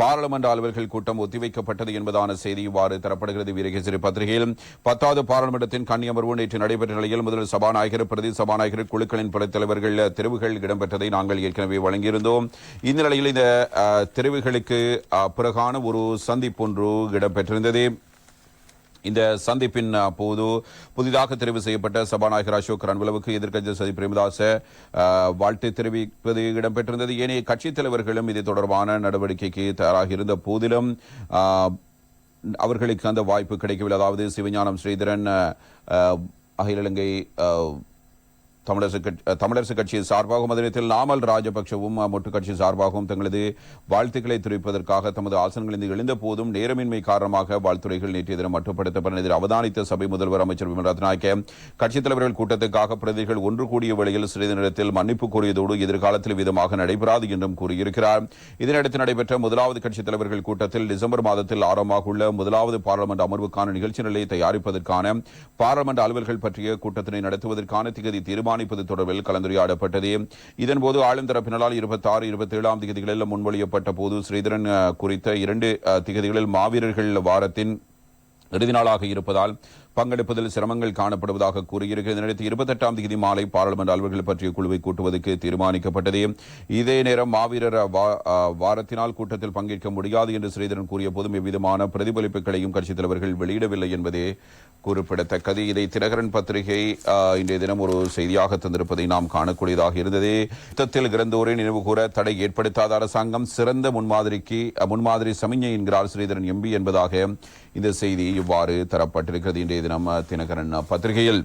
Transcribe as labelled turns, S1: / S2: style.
S1: பாராளுமன்ற அலுவல்கள் கூட்டம் ஒத்திவைக்கப்பட்டது என்பதான செய்தி இவ்வாறு தரப்படுகிறது. வீரகேசரி பத்திரிகையில் பத்தாவது பாராளுமன்றத்தின் கன்னி அமர்வு நேற்று நடைபெற்ற நிலையில் முதல் சபாநாயகர் பிரதி சபாநாயகர் குழுக்களின் பல தலைவர்கள் தெரிவுகள் இடம்பெற்றதை நாங்கள் ஏற்கனவே வழங்கியிருந்தோம். இந்த நிலையில் இந்த தெரிவுகளுக்கு பிறகான ஒரு சந்திப்பொன்று இடம்பெற்றிருந்தது. இந்த சந்திப்பின் போது புதிதாக தெரிவு செய்யப்பட்ட சபாநாயகர் அசோக் ரன்வலவுக்கு எதிர்க்கட்சி சதி பிரேமதாச வாழ்த்து தெரிவிப்பது இடம்பெற்றிருந்தது. ஏனைய கட்சித் தலைவர்களும் இது தொடர்பான நடவடிக்கைக்கு தயாராக இருந்த போதிலும் அவர்களுக்கு அந்த வாய்ப்பு கிடைக்கவில்லை. அதாவது சிவஞானம் ஸ்ரீதரன் அகில இலங்கை தமிழரசு கட்சி தமிழரசு கட்சி சார்பாகவும் அதே நேரத்தில் நாமல் ராஜபக்சவும் மொட்டு கட்சி சார்பாகவும் தங்களது வாழ்த்துக்களை தெரிவிப்பதற்காக தமது ஆசனங்களில் எழுந்த போதும் நேரமின்மை காரணமாக வாழ்த்துறைகள் நேற்றைய தினம் மட்டுப்படுத்தப்பட்ட அவதானித்த சபை முதல்வர் அமைச்சர் விமல் ரத்நாயக்க கட்சித் தலைவர்கள் கூட்டத்துக்காக பிரதிகள் ஒன்று கூடிய வேளையில் சிறிது நேரத்தில் மன்னிப்பு கோரியதோடு எதிர்காலத்தில் விதமாக நடைபெறாது என்றும் கூறியிருக்கிறார். இதனையடுத்து நடைபெற்ற முதலாவது கட்சித் தலைவர்கள் கூட்டத்தில் டிசம்பர் மாதத்தில் ஆரம்பமாக உள்ள முதலாவது பாராளுமன்ற அமர்வுக்கான நிகழ்ச்சி நிலையை தயாரிப்பதற்கான பாராளுமன்ற அலுவல்கள் பற்றிய கூட்டத்தினை நடத்துவதற்கான திகதி தீர்மானிப்பது தொடர்பில் கலந்துரையாடப்பட்டது. இதன்போது ஆளும் தரப்பினரால் இருபத்தி ஆறு இருபத்தி ஏழாம் திகதிகளில் முன்மொழியப்பட்ட போது ஸ்ரீதரன் குறித்த இரண்டு திகதிகளில் மாவீரர்கள் வாரத்தின் இறுதி நாளாக இருப்பதால் பங்கெடுப்பதில் சிரமங்கள் காணப்படுவதாக கூறியிருக்கிறது இதனையடுத்து இருபத்தெட்டாம் தேதி மாலை பாராளுமன்ற அலுவல்கள் பற்றிய குழுவை கூட்டுவதற்கு தீர்மானிக்கப்பட்டது. இதே நேரம் மாவீரர் வா- வாரத்தினால் கூட்டத்தில் பங்கேற்க முடியாது என்று ஸ்ரீதரன் கூறிய போதும் எவ்விதமான பிரதிபலிப்புகளையும் கட்சித் தலைவர்கள் வெளியிடவில்லை என்பதே குறிப்பிடத்தக்கது. இதை தினகரன் பத்திரிகை இன்றைய தினம் ஒரு செய்தியாக தந்திருப்பதை நாம் காணக்கூடியதாக இருந்தது. யுத்தத்தில் இறந்தோரை நினைவு கூற தடை ஏற்படுத்தாத அரசாங்கம் சிறந்த முன்மாதிரிக்கு முன்மாதிரி சமிஞ்சை என்கிறார் ஸ்ரீதரன் எம்பி என்பதாக இந்த செய்தி இவ்வாறு தரப்பட்டிருக்கிறது. இன்றைய தினம் தினகரன் பத்திரிகையில்.